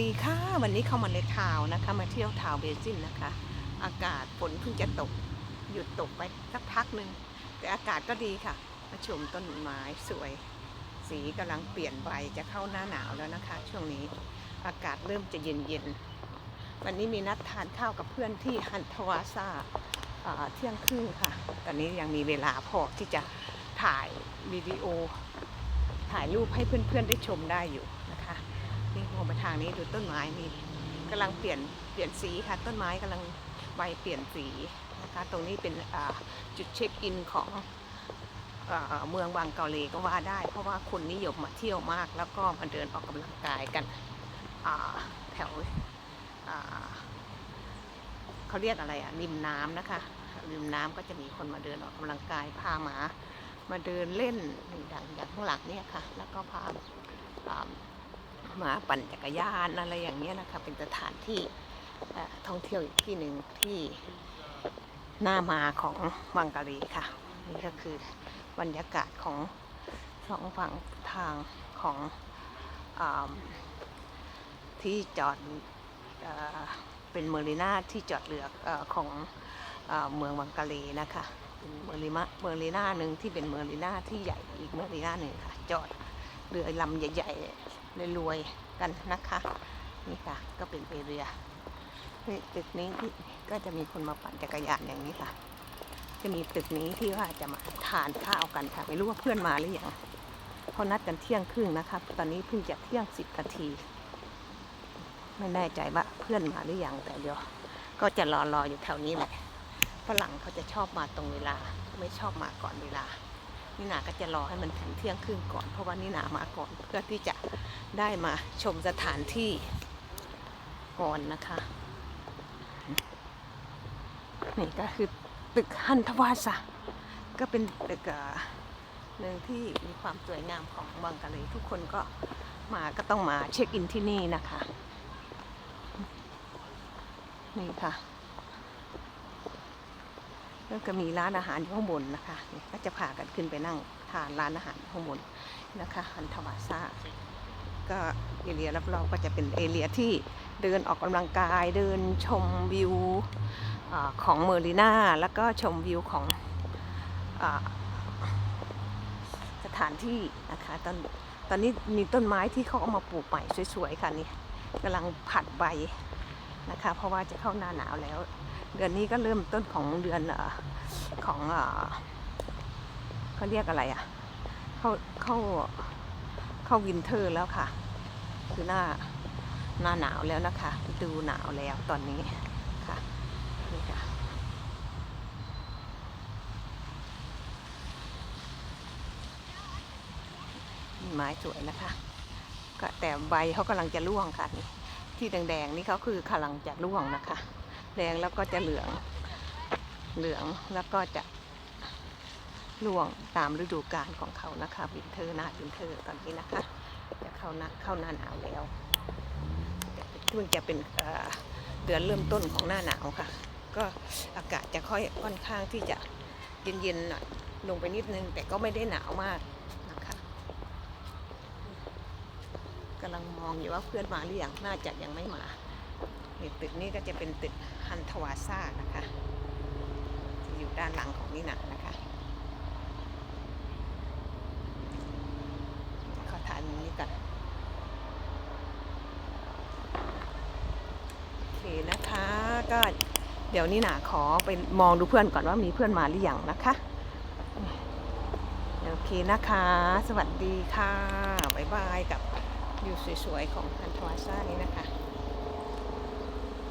ดีค่ะ วันนี้เข้ามาในทาวนะคะ มาเที่ยวทาวเบซินนะคะ อากาศฝนเพิ่งจะตก หยุดตกไปสักพักหนึ่งแต่อากาศก็ดีค่ะ มาชมต้นไม้สวย สีกำลังเปลี่ยนใบจะเข้าหน้าหนาวแล้วนะคะ ช่วงนี้อากาศเริ่มจะเย็นๆวันนี้มีนัดทานข้าวกับเพื่อนที่ฮันทวาซาอ่าเที่ยงครึ่งค่ะ ตอนนี้ยังมีเวลาพอที่จะถ่ายวิดีโอ ถ่ายรูปให้เพื่อนๆได้ชมได้อยู่ นี่มองไปทางนี้ดูต้นไม้นี่กำลังเปลี่ยนเปลี่ยนสีค่ะ ต้นไม้กำลังใบเปลี่ยนสีนะคะตรงนี้เป็นจุดเช็คอินของเมืองบางเกาเลก็ว่าได้ เพราะว่าคนนิยมมาเที่ยวมาก แล้วก็มาเดินออกกำลังกายกันแถวเขาเรียกอะไรอะริมน้ำนะคะริมน้ำก็จะมีคนมาเดินออกกำลังกายพาหมามาเดินเล่นอย่างอย่างข้างหลังเนี่ยค่ะ แล้วก็พา มาปั่นจักรยานอะไรอย่างเงี้ยนะคะ เป็นสถานที่ท่องเที่ยวอีกที่หนึ่งที่หน้ามาของวังกะลีค่ะ นี่ก็คือบรรยากาศของสองฝั่งทางของอที่จอดเอเป็นเมอริน่าที่จอดเรืออของเอเมืองวังกะลีนะคะเป็นเมอริมาเมอริน่าหนึ่งที่เป็นเมอริน่าที่ใหญ่อีกเมอริน่าหนึ่งค่ะ จอดเรือลำใหญ่ ๆ รวยๆกันนะคะ นี่ค่ะก็เป็นเอเรียตึกนี้ที่ก็จะมีคนมาปั่นจักรยานอย่างนี้ค่ะ จะมีตึกนี้ที่ว่าจะมาทานข้าวกันค่ะ ไม่รู้ว่าเพื่อนมาหรือยังเขานัดกันเที่ยงครึ่งนะคะ ตอนนี้เพิ่งจะเที่ยงสิบนาที ไม่แน่ใจว่าเพื่อนมาหรือยังแต่เดี๋ยว ก็จะรอรออยู่แถวนี้แหละฝรั่งเขาจะชอบมาตรงเวลา ไม่ชอบมาก่อนเวลา นี่นาก็จะรอให้มันถึงเที่ยงครึ่งก่อน เพราะว่านี่นามาก่อนเพื่อที่จะได้มาชมสถานที่ก่อนนะคะนี่ก็คือตึกฮันทวาสะก็เป็นตึกหนึ่งที่มีความสวยงามของบังกะเลยทุกคนก็มาก็ต้องมาเช็คอินที่นี่นะคะ นี่ค่ะ แล้วก็มีร้านอาหารอยู่ข้างบนนะคะก็จะพากันขึ้นไปนั่งทานร้านอาหารข้างบนนะคะฮันทวาซาก็เอเรียรอบๆก็จะเป็นเอเรียที่เดินออกกำลังกายเดินชมวิวอของเมอริน่าแล้วก็ชมวิวของอสถานที่นะคะตอนตอนนี้มีต้นไม้ที่เขาเอามาปลูกใหม่สวยๆค่ะนี่กำลังผัดใบนะคะ เพราะว่าจะเข้าหน้าหนาวแล้ว เดือนนี้ก็เริ่มต้นของเดือนอของเขาเรียกอะไรอะ เข้าเข้าเข้าวินเทอร์แล้วค่ะ คือหน้าหน้าหนาวแล้วนะคะดูหนาวแล้วตอนนี้ค่ะนี่ค่ะไม้สวยนะคะก็แต่ใบเขากำลังจะร่วงค่ะนี่ที่แดงๆนี่เขาคือกำลังจะร่วงนะคะ แดงแล้วก็จะเหลือง เหลืองแล้วก็จะร่วงตามฤดูกาลของเขานะคะวินเทอร์หน้าวินเทอร์ตอนนี้นะคะ จะเข้าหน้าเข้าหน้าหนาวแล้วเพิ่งจะเป็นเอ่อเดือนเริ่มต้นของหน้าหนาวค่ะ ก็อากาศจะค่อยค่อนข้างที่จะเย็นๆหน่อยลงไปนิดนึง แต่ก็ไม่ได้หนาวมากนะคะกำลังมองอยู่ว่าเพื่อนมาหรือยังน่าจะยังไม่มา นี่ตึกนี้ก็จะเป็นตึกฮันทวาซ่านะคะที่อยู่ด้านหลังของนี่นะนะคะขอถ่ายมุมนี้ก่อนโอเคนะคะก็เดี๋ยวนี่นาขอไปมองดูเพื่อนก่อนว่ามีเพื่อนมาหรือยังนะคะโอเคนะคะ สวัสดีค่ะ บ๊ายบายกับวิวสวยๆของฮันทวาซ่านี้นะคะ